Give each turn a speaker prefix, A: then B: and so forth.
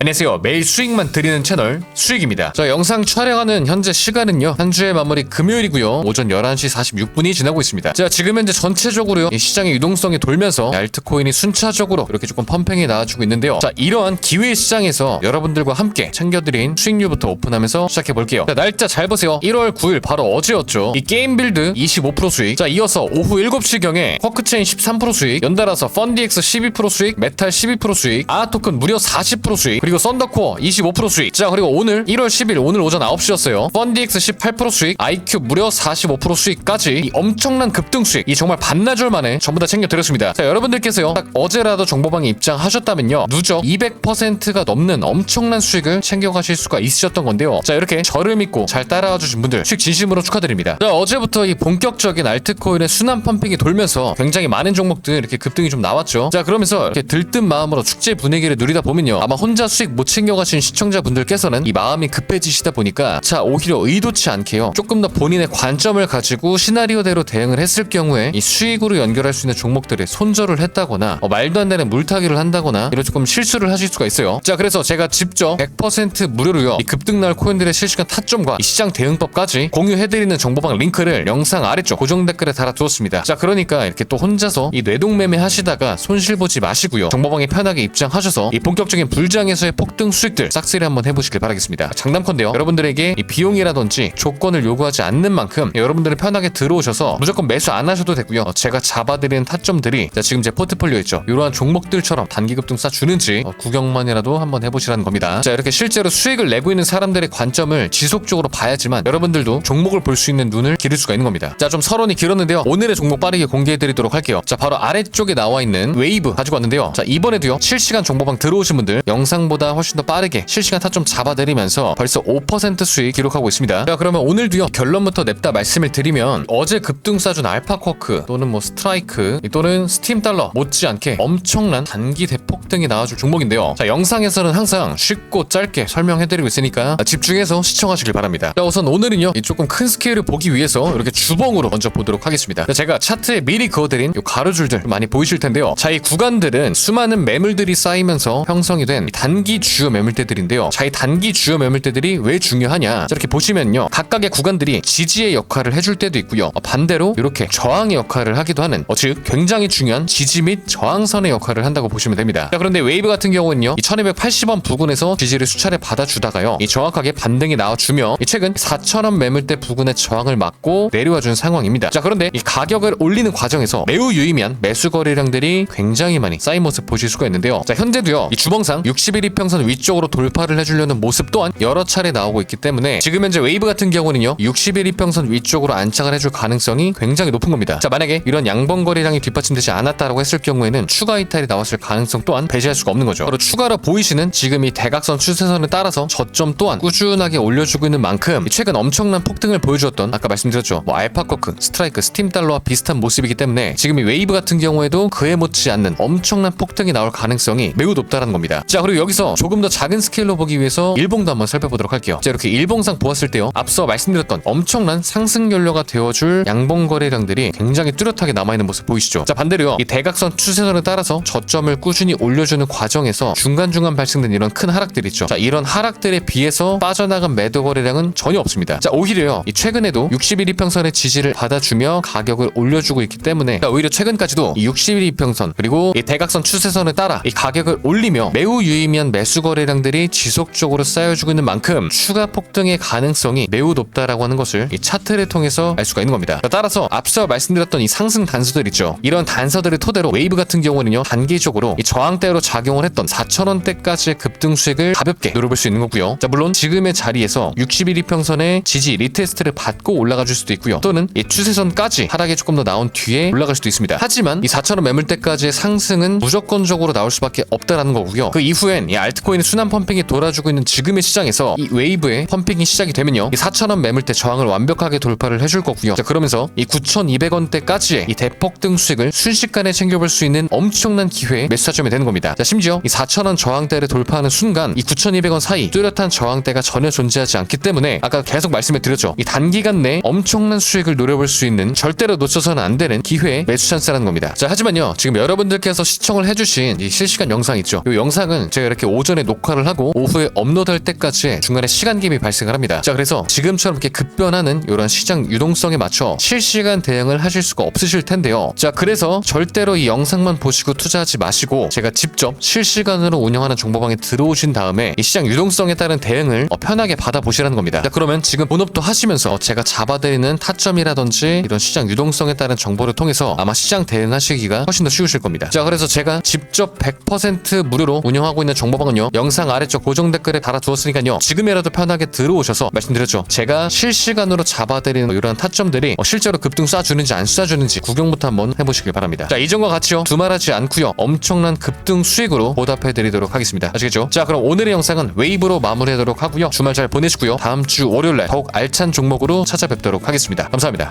A: 안녕하세요. 매일 수익만 드리는 채널 수익입니다. 저 영상 촬영하는 현재 시간은요. 한 주의 마무리 금요일이고요. 오전 11시 46분이 지나고 있습니다. 자, 지금 현재 전체적으로요. 이 시장의 유동성이 돌면서 알트코인이 순차적으로 이렇게 조금 펌핑이 나와주고 있는데요. 자, 이러한 기회 시장에서 여러분들과 함께 챙겨드린 수익률부터 오픈하면서 시작해 볼게요. 자, 날짜 잘 보세요. 1월 9일 바로 어제였죠. 이 게임 빌드 25% 수익. 자, 이어서 오후 7시경에 쿼크체인 13% 수익. 연달아서 펀디엑스 12% 수익, 메탈 12% 수익, 아토큰 무려 40% 수익. 그리고 썬더코어 25% 수익. 자, 그리고 오늘 1월 10일 오늘 오전 9시였어요. 펀디엑스 18% 수익, 아이큐 무려 45% 수익까지 이 엄청난 급등 수익. 이 정말 반나절 만에 전부 다 챙겨 드렸습니다. 자, 여러분들께서요. 딱 어제라도 정보방에 입장하셨다면요. 누적 200%가 넘는 엄청난 수익을 챙겨 가실 수가 있으셨던 건데요. 자, 이렇게 저를 믿고 잘 따라와 주신 분들 수익 진심으로 축하드립니다. 자, 어제부터 이 본격적인 알트코인의 순환 펌핑이 돌면서 굉장히 많은 종목들 이렇게 급등이 좀 나왔죠. 자, 그러면서 이렇게 들뜬 마음으로 축제 분위기를 누리다 보면요. 아마 혼자 수익 못 챙겨가신 시청자분들께서는 이 마음이 급해지시다 보니까 자, 오히려 의도치 않게요. 조금 더 본인의 관점을 가지고 시나리오대로 대응을 했을 경우에 이 수익으로 연결할 수 있는 종목들에 손절을 했다거나 어, 말도 안 되는 물타기를 한다거나 이런 조금 실수를 하실 수가 있어요. 자, 그래서 제가 직접 100% 무료로요. 이 급등 날 코인들의 실시간 타점과 이 시장 대응법까지 공유해드리는 정보방 링크를 영상 아래쪽 고정 댓글에 달아두었습니다. 자, 그러니까 이렇게 또 혼자서 이 뇌동매매 하시다가 손실 보지 마시고요. 정보방에 편하게 입장하셔서 이 본격적인 불장에서 의 폭등 수익들 싹쓸이 한번 해보시길 바라겠습니다. 장담컨대요. 여러분들에게 이 비용이라든지 조건을 요구하지 않는 만큼 여러분들은 편하게 들어오셔서 무조건 매수 안 하셔도 되고요. 어, 제가 잡아드리는 타점들이 자, 지금 제 포트폴리오 있죠. 이러한 종목들처럼 단기 급등 쏴주는지 어, 구경만이라도 한번 해보시라는 겁니다. 자, 이렇게 실제로 수익을 내고 있는 사람들의 관점을 지속적으로 봐야지만 여러분들도 종목을 볼 수 있는 눈을 기를 수가 있는 겁니다. 자, 좀 서론이 길었는데요. 오늘의 종목 빠르게 공개해드리도록 할게요. 자, 바로 아래쪽에 나와 있는 웨이브 가지고 왔는데요. 자, 이번에도요. 실시간 정보방 들어오신 분들 영상보다 훨씬 더 빠르게 실시간 타점 잡아드리면서 벌써 5% 수익 기록하고 있습니다. 자, 그러면 오늘도요. 결론부터 냅다 말씀을 드리면 어제 급등 싸준 알파쿼크 또는 뭐 스트라이크 또는 스팀 달러 못지않게 엄청난 단기 대폭등이 나와줄 종목인데요. 자, 영상에서는 항상 쉽고 짧게 설명해드리고 있으니까 집중해서 시청하시길 바랍니다. 자, 우선 오늘은요. 이 조금 큰 스케일을 보기 위해서 이렇게 주봉으로 먼저 보도록 하겠습니다. 자, 제가 차트에 미리 그어드린 이 가로줄들 많이 보이실 텐데요. 자, 이 구간들은 수많은 매물들이 쌓이면서 형성이 된이 단기 주요 매물대들인데요. 자, 이 단기 주요 매물대들이 왜 중요하냐? 자, 이렇게 보시면요. 각각의 구간들이 지지의 역할을 해줄 때도 있고요. 어, 반대로 이렇게 저항의 역할을 하기도 하는, 어, 즉 굉장히 중요한 지지 및 저항선의 역할을 한다고 보시면 됩니다. 자, 그런데 웨이브 같은 경우는요. 이 1280원 부근에서 지지를 수차례 받아주다가요. 이 정확하게 반등이 나와주며 이 최근 4,000원 매물대 부근의 저항을 막고 내려와준 상황입니다. 자, 그런데 이 가격을 올리는 과정에서 매우 유의미한 매수 거래량들이 굉장히 많이 쌓인 모습 보실 수가 있는데요. 자, 현재도요. 이 주봉상 61이 평선 위쪽으로 돌파를 해주려는 모습 또한 여러 차례 나오고 있기 때문에 지금 현재 웨이브 같은 경우는요 61 이평선 위쪽으로 안착을 해줄 가능성이 굉장히 높은 겁니다. 자 만약에 이런 양봉 거래량이 뒷받침되지 않았다라고 했을 경우에는 추가 이탈이 나왔을 가능성 또한 배제할 수가 없는 거죠. 바로 추가로 보이시는 지금 이 대각선 추세선을 따라서 저점 또한 꾸준하게 올려주고 있는 만큼 최근 엄청난 폭등을 보여주었던 아까 말씀드렸죠 뭐 알파코크, 스트라이크, 스팀 달러와 비슷한 모습이기 때문에 지금 이 웨이브 같은 경우에도 그에 못지 않는 엄청난 폭등이 나올 가능성이 매우 높다는 겁니다. 자 그리고 여기서 조금 더 작은 스케일로 보기 위해서 일봉도 한번 살펴보도록 할게요. 자 이렇게 일봉상 보았을 때요. 앞서 말씀드렸던 엄청난 상승 연료가 되어줄 양봉 거래량들이 굉장히 뚜렷하게 남아있는 모습 보이시죠? 자 반대로요. 이 대각선 추세선을 따라서 저점을 꾸준히 올려주는 과정에서 중간중간 발생된 이런 큰 하락들 있죠. 자 이런 하락들에 비해서 빠져나간 매도 거래량은 전혀 없습니다. 자 오히려요. 이 최근에도 61 이평선의 지지를 받아주며 가격을 올려주고 있기 때문에 자, 오히려 최근까지도 이 61 이평선 그리고 이 대각선 추세선을 따라 이 가격을 올리며 매우 유의미한 매수 거래량들이 지속적으로 쌓여주고 있는 만큼 추가 폭등의 가능성이 매우 높다라고 하는 것을 이 차트를 통해서 알 수가 있는 겁니다. 자, 따라서 앞서 말씀드렸던 이 상승 단서들 있죠. 이런 단서들을 토대로 웨이브 같은 경우는요 단기적으로 이 저항대로 작용을 했던 4천원대까지의 급등 수익을 가볍게 노려볼 수 있는 거고요. 자 물론 지금의 자리에서 61 이평선의 지지 리테스트를 받고 올라가 줄 수도 있고요. 또는 이 추세선까지 하락이 조금 더 나온 뒤에 올라갈 수도 있습니다. 하지만 이 4천원 매물대까지의 상승은 무조건적으로 나올 수밖에 없다라는 거고요. 그 이후엔 이 알트코인의 순환 펌핑이 돌아주고 있는 지금의 시장에서 이 웨이브의 펌핑이 시작이 되면요. 이 4,000원 매물대 저항을 완벽하게 돌파를 해줄 거고요. 자, 그러면서 이 9,200원대까지의 이 대폭등 수익을 순식간에 챙겨볼 수 있는 엄청난 기회의 매수타점이 되는 겁니다. 자, 심지어 이 4,000원 저항대를 돌파하는 순간 이 9,200원 사이 뚜렷한 저항대가 전혀 존재하지 않기 때문에 아까 계속 말씀을 드렸죠. 이 단기간 내에 엄청난 수익을 노려볼 수 있는 절대로 놓쳐서는 안 되는 기회의 매수 찬스라는 겁니다. 자, 하지만요. 지금 여러분들께서 시청을 해주신 이 실시간 영상 있죠. 이 영상은 제가 이렇게 오전에 녹화를 하고 오후에 업로드할 때까지 중간에 시간 갭이 발생을 합니다. 자 그래서 지금처럼 이렇게 급변하는 이런 시장 유동성에 맞춰 실시간 대응을 하실 수가 없으실 텐데요. 자 그래서 절대로 이 영상만 보시고 투자하지 마시고 제가 직접 실시간으로 운영하는 정보방에 들어오신 다음에 이 시장 유동성에 따른 대응을 어, 편하게 받아보시라는 겁니다. 자 그러면 지금 본업도 하시면서 제가 잡아드리는 타점이라든지 이런 시장 유동성에 따른 정보를 통해서 아마 시장 대응하시기가 훨씬 더 쉬우실 겁니다. 자 그래서 제가 직접 100% 무료로 운영하고 있는 정보 방은요 영상 아래쪽 고정 댓글에 달아두었으니까요 지금이라도 편하게 들어오셔서 말씀드렸죠 제가 실시간으로 잡아드리는 이런 타점들이 어, 실제로 급등 쏴주는지 안 쏴주는지 구경부터 한번 해보시길 바랍니다. 자 이전과 같이요 두말하지 않고요 엄청난 급등 수익으로 보답해드리도록 하겠습니다. 아시겠죠? 자 그럼 오늘의 영상은 웨이브로 마무리하도록 하고요 주말 잘 보내시고요 다음 주 월요일날 더욱 알찬 종목으로 찾아뵙도록 하겠습니다. 감사합니다.